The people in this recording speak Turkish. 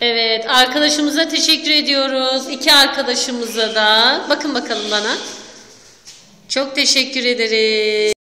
Evet arkadaşımıza teşekkür ediyoruz. İki arkadaşımıza da. Bakın bakalım bana. Çok teşekkür ederiz.